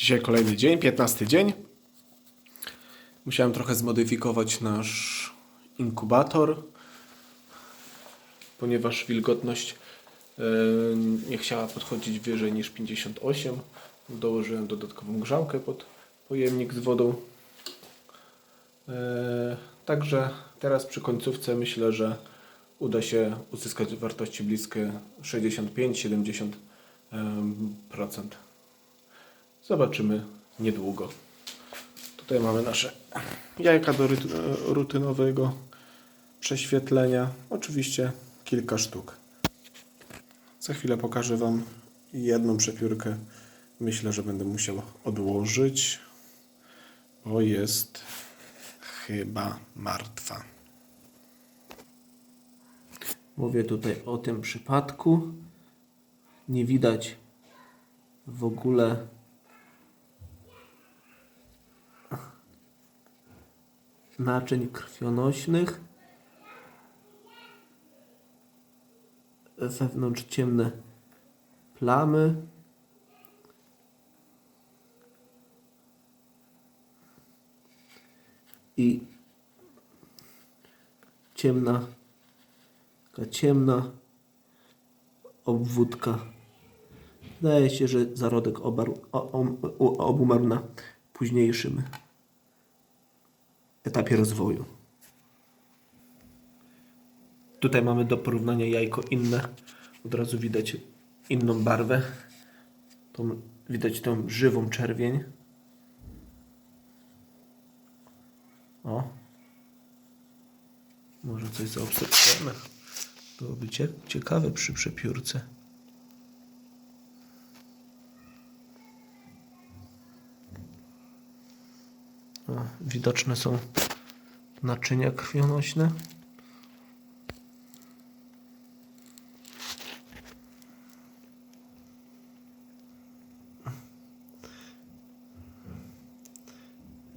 Dzisiaj kolejny dzień, 15 dzień. Musiałem trochę zmodyfikować nasz inkubator, ponieważ wilgotność e, nie chciała podchodzić wyżej niż 58. Dołożyłem dodatkową grzałkę pod pojemnik z wodą. E, Także teraz przy końcówce myślę, że uda się uzyskać wartości bliskie 65-70%. Zobaczymy niedługo. Tutaj mamy nasze jajka do rutynowego prześwietlenia. Oczywiście kilka sztuk. Za chwilę pokażę Wam jedną przepiórkę. Myślę, że będę musiał odłożyć, bo jest chyba martwa. Mówię tutaj o tym przypadku. Nie widać w ogóle naczyń krwionośnych. Wewnątrz ciemne plamy. I ciemna Taka ciemna obwódka. Wydaje się, że zarodek obarł, o, o, obumarł na późniejszym etapie rozwoju. Tutaj mamy do porównania jajko inne. Od razu widać inną barwę. Tą, widać tą żywą czerwień. O. Może coś zaobserwujemy. Byłoby cie- ciekawe przy przepiórce. Widoczne są naczynia krwionośne.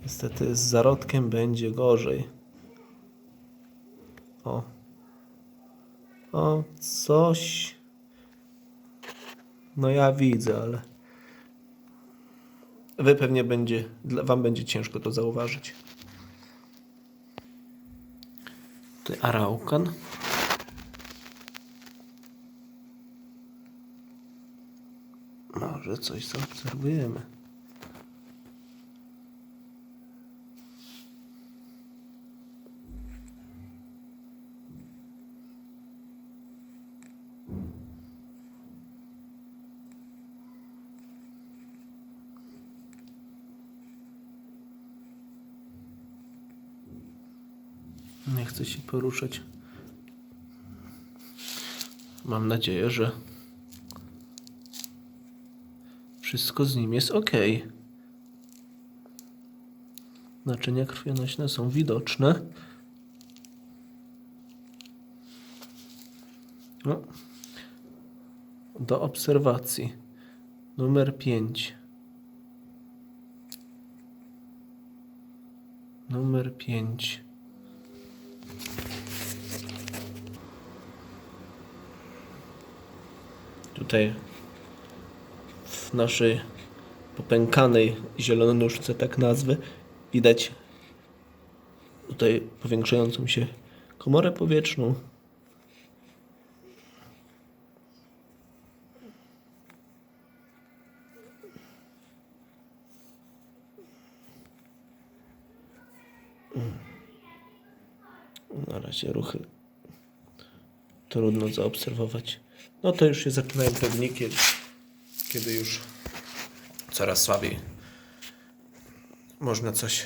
Niestety z zarodkiem będzie gorzej. O. O, coś. No ja widzę, ale. Wy pewnie będzie, wam będzie ciężko to zauważyć. Tutaj araukan. Może coś zaobserwujemy. Nie chcę się poruszać. Mam nadzieję, że wszystko z nim jest ok. Naczynia krwionośne są widoczne. No. Do obserwacji. Numer 5. Numer 5. Tutaj w naszej popękanej zielononóżce, tak nazwy, widać tutaj powiększającą się komorę powietrzną. Na razie ruchy trudno zaobserwować. No to już się zaczynają pewniki, kiedy już coraz słabiej można coś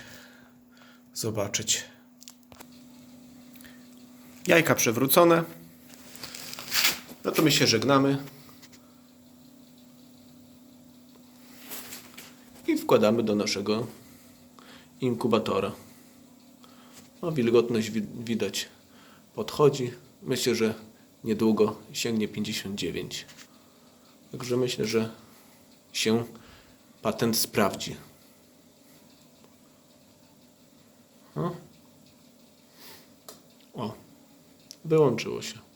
zobaczyć. Jajka przewrócone. No to my się żegnamy. I wkładamy do naszego inkubatora. No, wilgotność wi- widać podchodzi. Myślę, że niedługo sięgnie 59. Także myślę, że się patent sprawdzi. O, wyłączyło się.